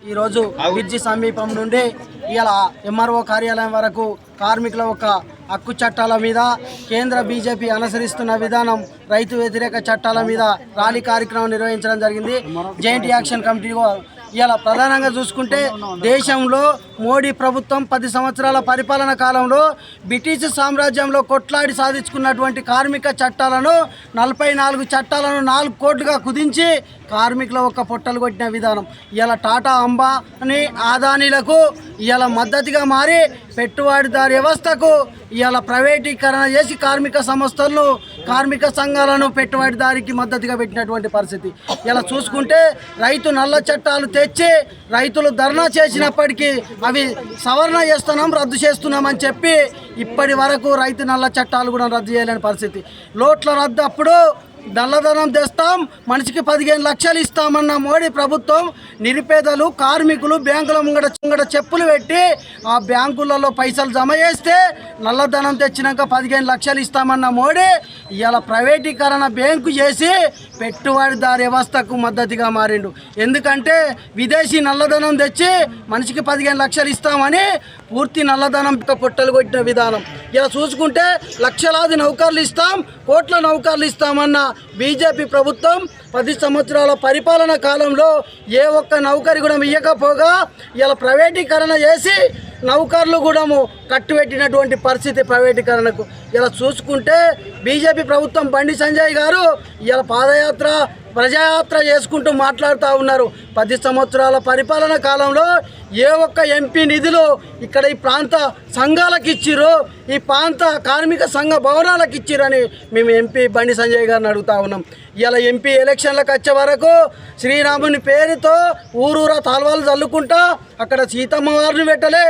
ఈరోజు బ్రిడ్జి సమీపం నుండి ఇలా ఎంఆర్ఓ కార్యాలయం వరకు కార్మికుల యొక్క హక్కు చట్టాల మీద కేంద్ర బీజేపీ అనుసరిస్తున్న విధానం రైతు వ్యతిరేక చట్టాల మీద ర్యాలీ కార్యక్రమం నిర్వహించడం జరిగింది. జాయింట్ యాక్షన్ కమిటీ ఇలా ప్రధానంగా చూసుకుంటే దేశంలో మోడీ ప్రభుత్వం పది సంవత్సరాల పరిపాలన కాలంలో బ్రిటిష్ సామ్రాజ్యంలో కొట్లాడి సాధించుకున్నటువంటి కార్మిక చట్టాలను నలభై నాలుగు చట్టాలను నాలుగు కోట్లుగా కుదించి కార్మికుల ఒక్క పొట్టలు కొట్టిన విధానం. ఇలా టాటా అంబా అని ఆదానీలకు ఇవాళ మద్దతుగా మారి పెట్టుబడిదారి వ్యవస్థకు ఇవాళ ప్రైవేటీకరణ చేసి కార్మిక సంస్థలను కార్మిక సంఘాలను పెట్టుబడిదారికి మద్దతుగా పెట్టినటువంటి పరిస్థితి. ఇలా చూసుకుంటే రైతు నల్ల చట్టాలు తెచ్చి రైతులు ధర్నా చేసినప్పటికీ అవి సవరణ చేస్తున్నాం రద్దు చేస్తున్నామని చెప్పి ఇప్పటి వరకు రైతు నల్ల చట్టాలు కూడా రద్దు చేయలేని పరిస్థితి. లోట్ల రద్దు అప్పుడు నల్లధనం తెస్తాం మనిషికి పదిహేను లక్షలు ఇస్తామన్న మోడీ ప్రభుత్వం నిరుపేదలు కార్మికులు బ్యాంకుల ముంగడ ముంగడ చెప్పులు పెట్టి ఆ బ్యాంకులలో పైసలు జమ చేస్తే నల్లధనం తెచ్చినాక పదిహేను లక్షలు ఇస్తామన్న మోడీ ఇవాళ ప్రైవేటీకరణ బ్యాంకు చేసి పెట్టుబడిదారి వ్యవస్థకు మద్దతుగా మారిండు. ఎందుకంటే విదేశీ నల్లధనం తెచ్చి మనిషికి పదిహేను లక్షలు ఇస్తామని పూర్తి నల్లధనం పొట్టలు కొట్టిన విధానం. ఇలా చూసుకుంటే లక్షలాది నౌకర్లు ఇస్తాం కోట్ల నౌకర్లు ఇస్తామన్న బీజేపీ ప్రభుత్వం పది సంవత్సరాల పరిపాలన కాలంలో ఏ ఒక్క నౌకరి కూడా ఇయ్యకపోగా ఇలా ప్రైవేటీకరణ చేసి నౌకర్లు కూడా కట్టుబెట్టినటువంటి పరిస్థితి ప్రైవేటీకరణకు. ఇలా చూసుకుంటే బీజేపీ ప్రభుత్వం బండి సంజయ్ గారు ఇలా పాదయాత్ర ప్రజాయాత్ర చేసుకుంటూ మాట్లాడుతూ ఉన్నారు. పది సంవత్సరాల పరిపాలన కాలంలో ఏ ఒక్క ఎంపీ నిధులు ఇక్కడ ఈ ప్రాంత సంఘాలకు ఇచ్చిర్రు ఈ ప్రాంత కార్మిక సంఘ భవనాలకు ఇచ్చిరని మేము ఎంపీ బండి సంజయ్ గారిని అడుగుతా ఉన్నాం. ఇలా ఎంపీ ఎలక్షన్లకు వచ్చే వరకు శ్రీరాముని పేరుతో ఊరూరా తాల్వాలు చల్లుకుంటా అక్కడ సీతమ్మ వారిని పెట్టలే.